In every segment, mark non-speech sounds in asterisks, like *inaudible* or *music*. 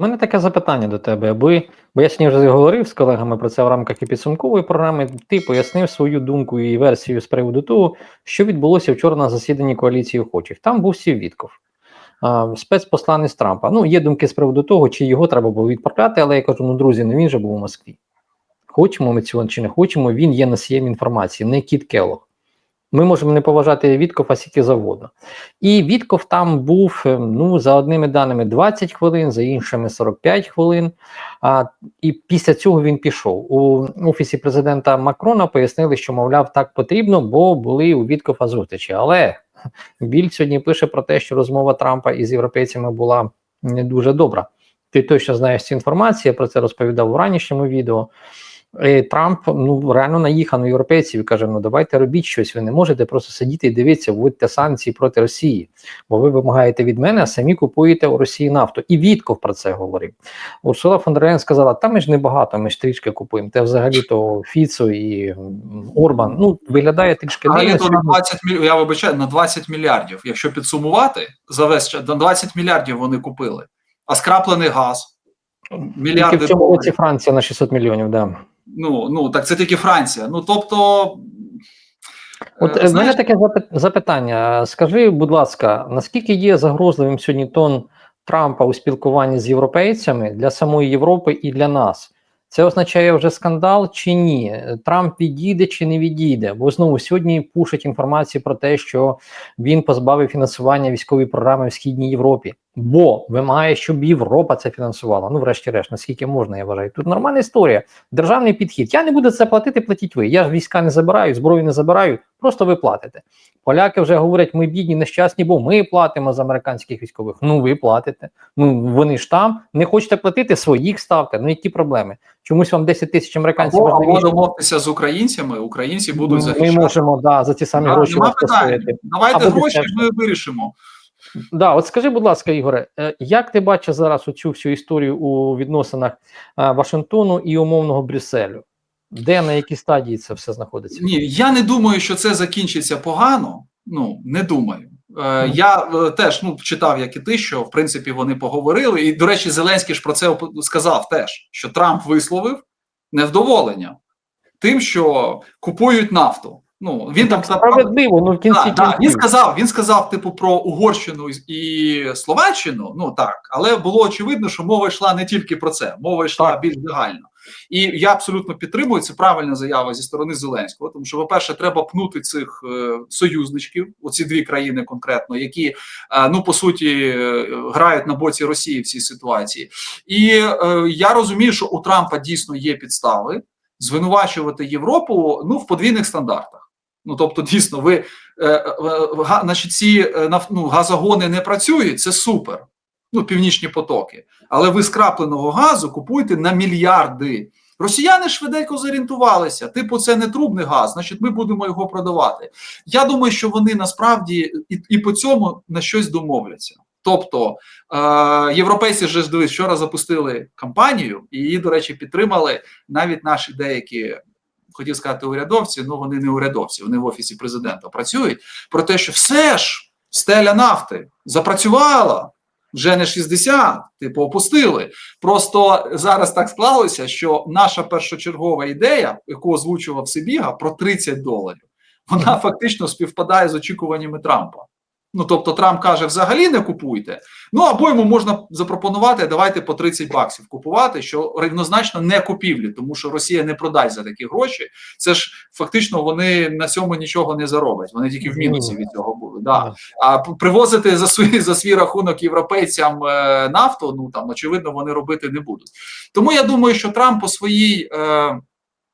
У мене таке запитання до тебе, аби, бо я сьогодні вже говорив з колегами про це в рамках і підсумкової програми. Ти пояснив свою думку і версію з приводу того, що відбулося вчора на засіданні коаліції охочих. Там був Сів Вітков, спецпосланець Трампа. Ну, є думки з приводу того, чи його треба було відправляти, але я кажу: ну, друзі, ну він же був у Москві. Хочемо ми цього чи не хочемо, він є носієм інформації, не Кіт Келлог. Ми можемо не поважати Віткофа скільки завгодно. І Вітков там був е, ну, за одними даними 20 хвилин, за іншими 45 хвилин. А, І після цього він пішов. У офісі президента Макрона пояснили, що, мовляв, так потрібно, бо були у Віткофа зустрічі. Але Біль сьогодні пише про те, що розмова Трампа із європейцями була не дуже добра. Ти точно знаєш цю інформацію, я про це розповідав у ранішньому відео. І Трамп ну реально наїхав на європейців і каже: ну давайте робіть щось. Ви не можете просто сидіти і дивитися, вводьте санкції проти Росії, бо ви вимагаєте від мене, а самі купуєте у Росії нафту. І Вітков про це говорив. Урсула фон дер сказала: та ми ж небагато, ми ж трішки купуємо. Те взагалі то Фіцо і Орбан. Ну виглядає трішки дивно. то на 20 мільйонів, я вибачаю, на 20 мільярдів. Якщо підсумувати, за весь час, на 20 мільярдів вони купили. А скраплений газ, Тільки мільярди в цьому році. Франція на 600 мільйонів. Да. Ну, ну, так це тільки Франція. Ну, тобто. От е, е, в мене таке запитання. Скажи, будь ласка, наскільки є загрозливим сьогодні тон Трампа у спілкуванні з європейцями для самої Європи і для нас? Це означає вже скандал чи ні? Трамп відійде чи не відійде? Бо знову сьогодні пушать інформацію про те, що він позбавив фінансування військової програми в східній Європі, бо вимагає, щоб Європа це фінансувала. Ну, врешті-решт, наскільки можна, я вважаю. Тут нормальна історія, державний підхід. Я не буду це платити, платіть ви. Я ж війська не забираю, зброю не забираю. Просто ви платите. Поляки вже говорять, ми бідні, нещасні, бо ми платимо за американських військових. Ну ви платите. Ну вони ж там не хочете платити, своїх ставте. Ну які проблеми? Чомусь вам 10 тисяч американців або, або домовитися з українцями, українці будуть Ми захищати. можемо да, за ті самі Да, гроші Давайте Або гроші, ми вирішимо. Да, от скажи, будь ласка, Ігоре, е, як ти бачиш зараз оцю всю історію у відносинах е, Вашингтону і умовного Брюсселю? Де на якій стадії це все знаходиться? Ні, я не думаю, що це закінчиться погано. Ну не думаю. Е, я е, теж ну читав, як і ти, що в принципі вони поговорили. І до речі, Зеленський ж про це сказав теж, що Трамп висловив невдоволення тим, що купують нафту. Ну він там Справедливо, ну в кінці Так, так, він сказав, він сказав, типу, про Угорщину і Словаччину. Ну так, але було очевидно, що мова йшла не тільки про це, мова йшла Так. більш загально. І я абсолютно підтримую це правильна заява зі сторони Зеленського, тому що, по-перше, треба пнути цих е, союзничків, оці дві країни конкретно, які е, ну по суті е, грають на боці Росії в цій ситуації. І я розумію, що у Трампа дійсно є підстави звинувачувати Європу ну в подвійних стандартах. Ну тобто, дійсно, ви е, е, га, значить, ці е, ну, газогони не працюють, це супер. Ну, північні потоки. Але ви скрапленого газу купуєте на мільярди. Росіяни швиденько зорієнтувалися. Типу, це не трубний газ, значить, ми будемо його продавати. Я думаю, що вони насправді і, і по цьому на щось домовляться. Тобто е, європейці вже дивись, вчора запустили кампанію, і її, до речі, підтримали навіть наші деякі хотів сказати урядовці, ну вони не урядовці, вони в офісі президента працюють. Про те, що все ж стеля нафти запрацювала. Вже не 60, типу, опустили. Просто зараз так склалося, що наша першочергова ідея, яку озвучував Сибіга, про 30 доларів, вона фактично співпадає з очікуваннями Трампа. Ну тобто Трамп каже, взагалі не купуйте. Ну або йому можна запропонувати, давайте по 30 баксів купувати, що рівнозначно не купівлі, тому що Росія не продасть за такі гроші. Це ж фактично вони на цьому нічого не зароблять. Вони тільки в мінусі від цього були. Да. А привозити за свій за свій рахунок європейцям е, нафту, ну там очевидно, вони робити не будуть. Тому я думаю, що Трамп по своїй е,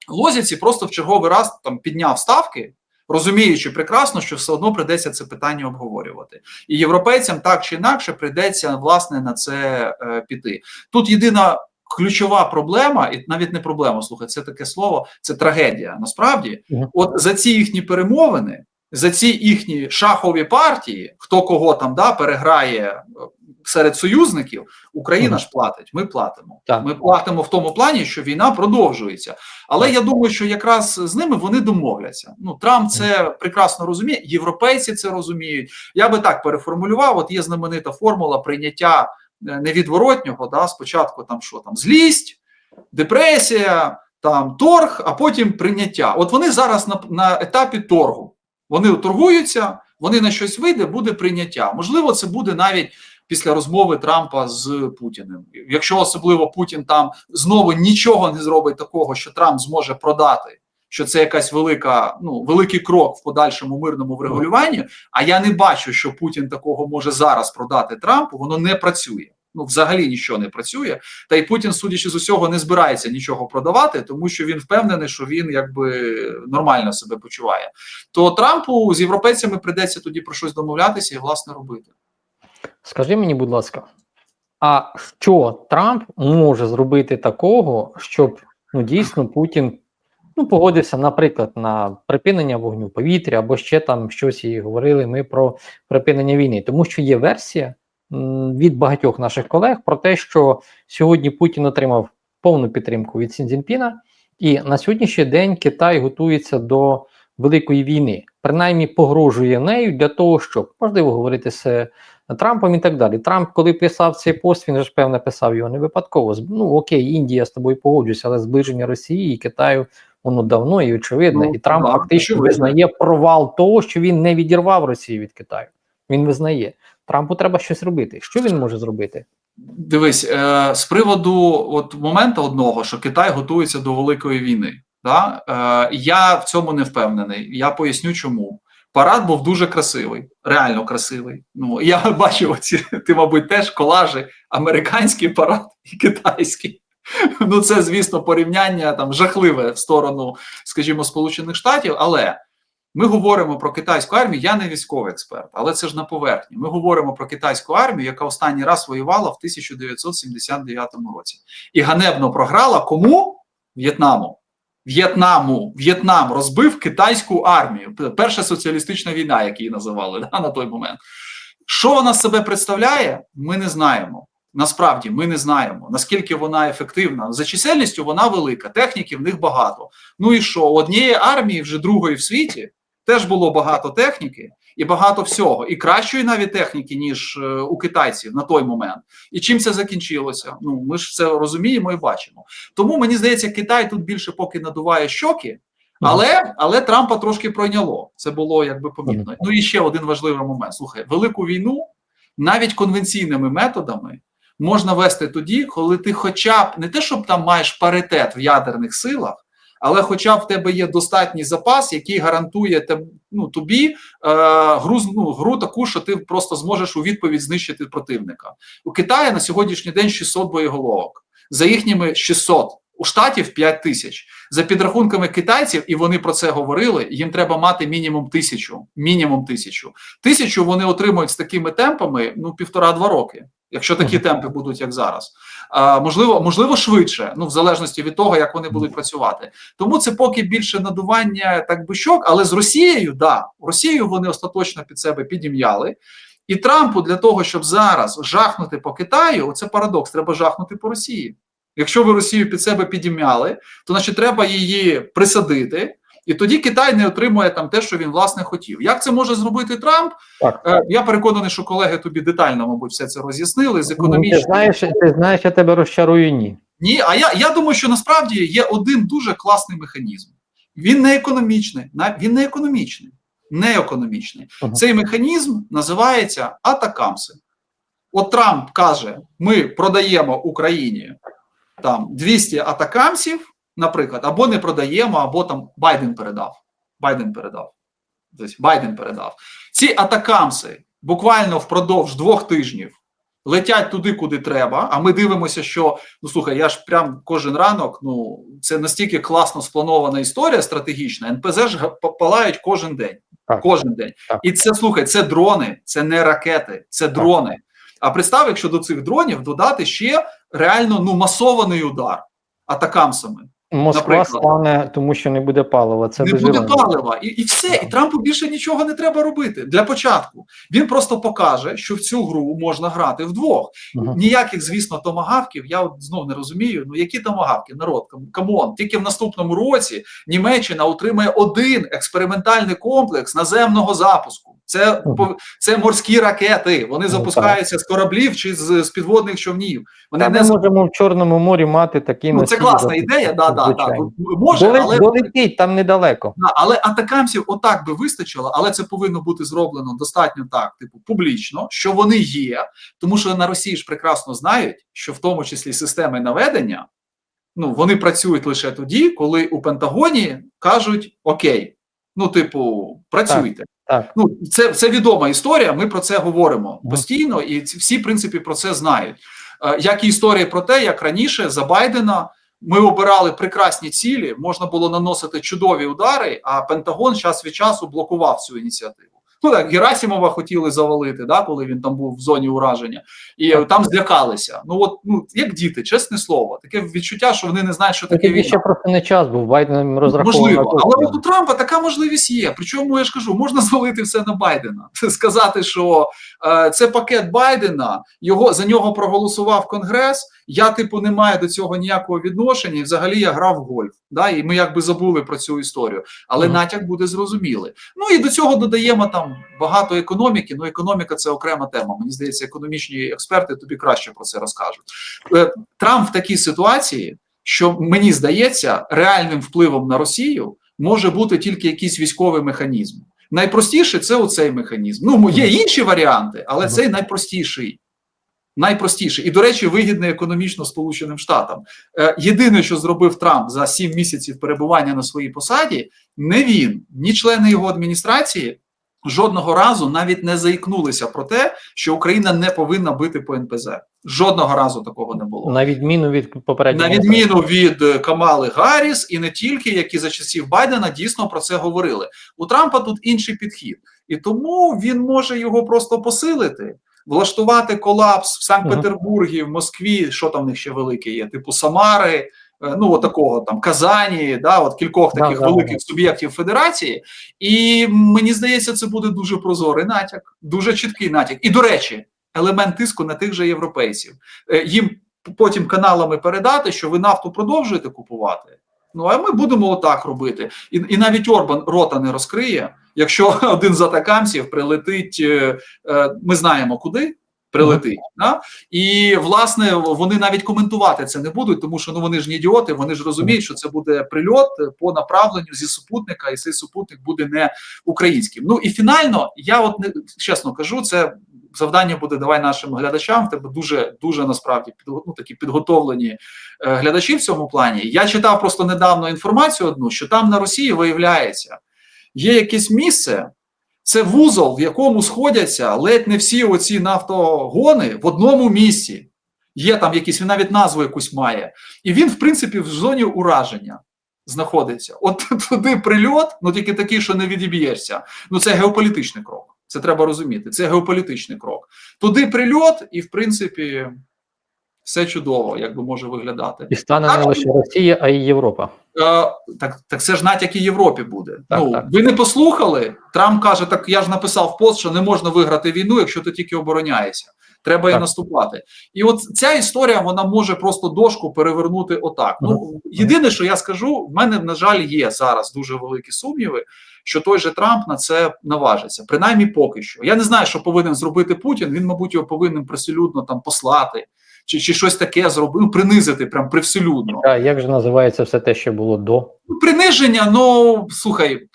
лозіці просто в черговий раз там підняв ставки. Розуміючи прекрасно, що все одно прийдеться це питання обговорювати, і європейцям так чи інакше прийдеться власне на це е, піти. Тут єдина ключова проблема, і навіть не проблема, слухай, це таке слово, це трагедія. Насправді, от за ці їхні перемовини, за ці їхні шахові партії, хто кого там да переграє серед союзників, Україна ж платить. Ми платимо. Так. Ми платимо в тому плані, що війна продовжується. Але я думаю, що якраз з ними вони домовляться. Ну Трамп це прекрасно розуміє, європейці це розуміють. Я би так переформулював: от є знаменита формула прийняття невідворотнього. Да, спочатку там що там злість, депресія, там торг, а потім прийняття. От вони зараз на, на етапі торгу. Вони торгуються, вони на щось вийде, буде прийняття. Можливо, це буде навіть після розмови Трампа з Путіним. Якщо особливо Путін там знову нічого не зробить такого, що Трамп зможе продати. Що це якась велика, ну великий крок в подальшому мирному врегулюванні. А я не бачу, що Путін такого може зараз продати Трампу. Воно не працює. Ну, взагалі нічого не працює. Та й Путін, судячи з усього, не збирається нічого продавати, тому що він впевнений, що він якби нормально себе почуває. То Трампу з європейцями прийдеться тоді про щось домовлятися і власне робити. Скажи мені, будь ласка, а що Трамп може зробити такого, щоб ну дійсно Путін ну погодився, наприклад, на припинення вогню повітря або ще там щось і говорили ми про припинення війни, тому що є версія від багатьох наших колег про те, що сьогодні Путін отримав повну підтримку від Сін Цзіньпіна, і на сьогоднішній день Китай готується до великої війни, принаймні погрожує нею для того, щоб можливо говорити з Трампом і так далі. Трамп, коли писав цей пост, він же ж певно писав його не випадково. Ну окей, Індія з тобою погоджуюся, але зближення Росії і Китаю воно давно і очевидне. Ну, і Трамп да, фактично очевидно. визнає провал того, що він не відірвав Росію від Китаю. Він визнає. Трампу треба щось робити. Що він може зробити? Дивись, е, з приводу от моменту одного, що Китай готується до великої війни. Да? Е, я в цьому не впевнений. Я поясню, чому. Парад був дуже красивий, реально красивий. Ну я *laughs* бачив оці, ти, мабуть, теж колажі, американський парад і китайський. *laughs* Ну, це, звісно, порівняння там жахливе в сторону, скажімо, Сполучених Штатів, але ми говоримо про китайську армію. Я не військовий експерт, але це ж на поверхні. Ми говоримо про китайську армію, яка останній раз воювала в 1979 році, і ганебно програла кому? В'єтнаму. В'єтнаму, В'єтнам розбив китайську армію. Перша соціалістична війна, як її називали *laughs* да, на той момент. Що вона себе представляє, ми не знаємо. Насправді ми не знаємо, наскільки вона ефективна. За чисельністю вона велика, техніки в них багато. Ну і що? Однієї армії, вже другої в світі, теж було багато техніки і багато всього, і кращої навіть техніки, ніж е, у китайців на той момент. І чим це закінчилося? Ну ми ж це розуміємо і бачимо. Тому мені здається, Китай тут більше поки надуває щоки. Але але Трампа трошки пройняло. Це було якби помітно. Ну і ще один важливий момент. Слухай, велику війну навіть конвенційними методами можна вести тоді, коли ти, хоча б не те, щоб там маєш паритет в ядерних силах, але хоча в тебе є достатній запас, який гарантує те, ну, тобі е, гру, ну, гру таку, що ти просто зможеш у відповідь знищити противника. У Китаї на сьогоднішній день 600 боєголовок, за їхніми 600. У штатів 5 тисяч за підрахунками китайців, і вони про це говорили. Їм треба мати мінімум тисячу. Мінімум тисячу. Тисячу вони отримують з такими темпами ну півтора-два роки, якщо такі темпи будуть як зараз. А, можливо, можливо, швидше, ну в залежності від того, як вони будуть працювати. Тому це поки більше надування, так би щок, але з Росією, да, Росією вони остаточно під себе підім'яли. І Трампу для того, щоб зараз жахнути по Китаю, це парадокс, треба жахнути по Росії. Якщо ви Росію під себе підім'яли, то значить треба її присадити, і тоді Китай не отримує там те, що він власне хотів. Як це може зробити Трамп? Так. Е, я переконаний, що колеги тобі детально, мабуть, все це роз'яснили з Ну, економічної. Ти знаєш, ти знаєш, я тебе розчарую ні. Ні, а я, я думаю, що насправді є один дуже класний механізм. Він не економічний, він не економічний, не економічний. Ага. Цей механізм називається атакамси. От Трамп каже: ми продаємо Україні там 200 атакамсів, наприклад, або не продаємо, або там Байден передав. Байден передав. Тобто Байден передав. Ці атакамси буквально впродовж двох тижнів летять туди, куди треба. А ми дивимося, що ну слухай, я ж прям кожен ранок. Ну це настільки класно спланована історія стратегічна. НПЗ ж палають кожен день. Так. Кожен день. Так. І це слухай, це дрони, це не ракети, це дрони. А представ, якщо до цих дронів додати ще реально ну масований удар атакамсами. Москва Наприклад. стане, тому що не буде палива. Це не буде палива, і, і все. І Трампу більше нічого не треба робити для початку. Він просто покаже, що в цю гру можна грати вдвох. Ага. Ніяких, звісно, томагавків. Я от знов не розумію. Ну які томагавки, народ, камон. Тільки в наступному році Німеччина отримає один експериментальний комплекс наземного запуску. Це це морські ракети. Вони Ну, запускаються з кораблів чи з, з підводних човнів. Вони Та не ми можемо в Чорному морі мати такі ну, це класна ідея. Да, да, да. Може, Доле- але Долетить там недалеко. Да, але атакамців отак би вистачило, але це повинно бути зроблено достатньо так, типу, публічно, що вони є, тому що на Росії ж прекрасно знають, що в тому числі системи наведення, ну вони працюють лише тоді, коли у Пентагоні кажуть Окей, ну, типу, працюйте. Так. Ну, це, це відома історія. Ми про це говоримо постійно, і ці- всі, в принципі, про це знають. Е, Як і історія про те, як раніше за Байдена ми обирали прекрасні цілі, можна було наносити чудові удари, а Пентагон час від часу блокував цю ініціативу. Ну так, Герасімова хотіли завалити, да, коли він там був в зоні ураження, і е, там злякалися. Ну от ну як діти, чесне слово, таке відчуття, що вони не знають, що таке війна. ще просто не час був, Байден розраховував Можливо, але от у Трампа така можливість є. Причому я ж кажу, можна звалити все на Байдена, *laughs* сказати, що е, це пакет Байдена, його за нього проголосував Конгрес. Я, типу, не маю до цього ніякого відношення. І взагалі я грав в гольф. Да, і ми якби забули про цю історію. Але Мгм. натяк буде зрозумілий. Ну і до цього додаємо там багато економіки. Ну, економіка це окрема тема. Мені здається, економічні експерти тобі краще про це розкажуть. Е, Трамп в такій ситуації що мені здається, реальним впливом на Росію може бути тільки якийсь військовий механізм. Найпростіше це оцей механізм. Ну, є інші варіанти, але цей найпростіший. Найпростіший. І, до речі, вигідний економічно Сполученим Штатам. Е, єдине, що зробив Трамп за сім місяців перебування на своїй посаді, не він, ні члени його адміністрації жодного разу навіть не заікнулися про те, що Україна не повинна бити по НПЗ. Жодного разу такого не було. на відміну від попереднього. На відміну від е, Камали Гарріс, і не тільки, які за часів Байдена дійсно про це говорили. У Трампа тут інший підхід, і тому він може його просто посилити, влаштувати колапс в Санкт-Петербургі, в Москві, що там в них ще велике є, типу Самари, ну от такого там Казані, да, от кількох таких да, великих да. суб'єктів федерації. І мені здається, це буде дуже прозорий натяк, дуже чіткий натяк. І до речі, елемент тиску на тих же європейців. Е, Їм потім каналами передати, що ви нафту продовжуєте купувати. Ну а ми будемо отак робити. І, і навіть Орбан рота не розкриє, якщо *laughs* один з атакамців прилетить, е, е, ми знаємо куди. Прилетить, да? і власне вони навіть коментувати це не будуть, тому що ну вони ж не ідіоти, вони ж розуміють, що це буде прильот по направленню зі супутника, і цей супутник буде не українським. Ну і фінально, я от не чесно кажу, це завдання буде давай нашим глядачам. В тебе дуже дуже насправді під, ну, такі підготовлені е, глядачі в цьому плані. Я читав просто недавно інформацію одну, що там на Росії виявляється, є якесь місце. Це вузол, в якому сходяться ледь не всі оці нафтогони в одному місці. Є там якісь, він навіть назву якусь має. І він, в принципі, в зоні ураження знаходиться. От *laughs* туди прильот, ну тільки такий, що не відіб'єшся. Ну це геополітичний крок. Це треба розуміти. Це геополітичний крок. Туди прильот, і в принципі все чудово, як би може виглядати. І стане Так, не лише Росія, а й Європа. Е, так, так це ж натяк і Європі буде. Так, ну так. ви не послухали. Трамп каже: так я ж написав пост, що не можна виграти війну, якщо ти тільки обороняєшся. Треба і наступати. І от ця історія вона може просто дошку перевернути отак. Ну єдине, що я скажу, в мене на жаль є зараз дуже великі сумніви, що той же Трамп на це наважиться. Принаймні, поки що. Я не знаю, що повинен зробити Путін. Він, мабуть, його повинен привселюдно там послати. Чи, чи щось таке зробив, ну, принизити прям привселюдно. А як же називається все те, що було до? Ну, приниження, ну слухай,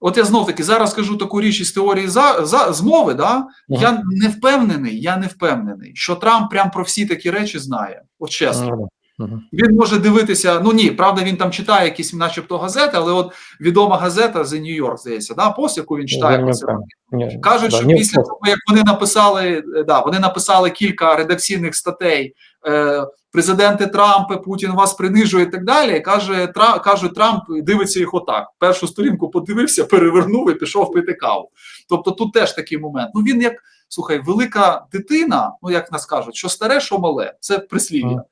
от я знов таки зараз скажу таку річ із теорії за, за змови. Да? Я не впевнений, я не впевнений, що Трамп прям про всі такі речі знає. От чесно. Мгм. Він може дивитися. Ну ні, правда, він там читає якісь, начебто, газети, але от відома газета The New York, здається, да, пост, яку він читає. Про це. Кажуть, що після того, як вони написали, е, да, вони написали кілька редакційних статей. Е, Президенти Трампа, Путін вас принижує і так далі. Каже, Тра, каже Трамп, дивиться їх отак. Першу сторінку подивився, перевернув і пішов пити каву. Тобто тут теж такий момент. Ну він як слухай, велика дитина, ну як нас кажуть, що старе, що мале, це прислів'я.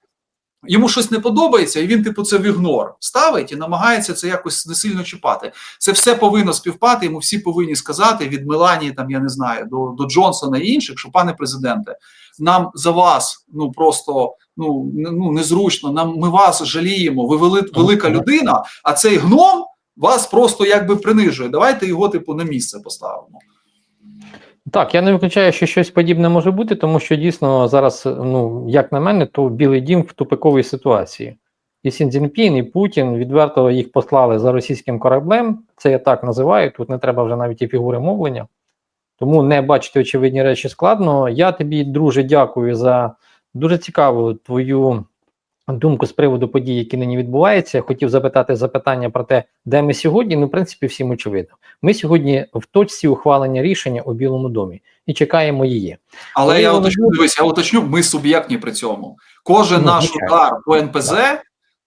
Йому щось не подобається, і він, типу, це в ігнор ставить і намагається це якось не сильно чіпати. Це все повинно співпати. Йому всі повинні сказати від Меланії, там я не знаю, до, до Джонсона і інших, що пане президенте, нам за вас ну просто ну, ну незручно. Нам ми вас жаліємо. Ви вели, велика людина, а цей гном вас просто якби принижує. Давайте його, типу, на місце поставимо. Так, я не виключаю, що щось подібне може бути, тому що дійсно зараз, ну як на мене, то Білий Дім в тупиковій ситуації. І Сін Цзіньпін, і Путін відверто їх послали за російським кораблем. Це я так називаю. Тут не треба вже навіть і фігури мовлення. Тому не бачити очевидні речі складно. Я тобі, друже, дякую за дуже цікаву твою думку з приводу подій, які нині відбуваються. Хотів запитати запитання про те, де ми сьогодні. Ну, в принципі, всім очевидно. Ми сьогодні в точці ухвалення рішення у Білому домі і чекаємо її. Але я уточню, дивись, я уточню, ми суб'єктні при цьому. Кожен Ну, наш звичайно. удар по НПЗ,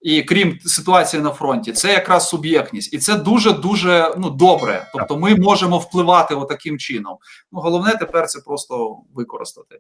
і крім ситуації на фронті, це якраз суб'єктність, і це дуже дуже ну добре. Тобто, ми можемо впливати отаким чином. Ну головне тепер це просто використати.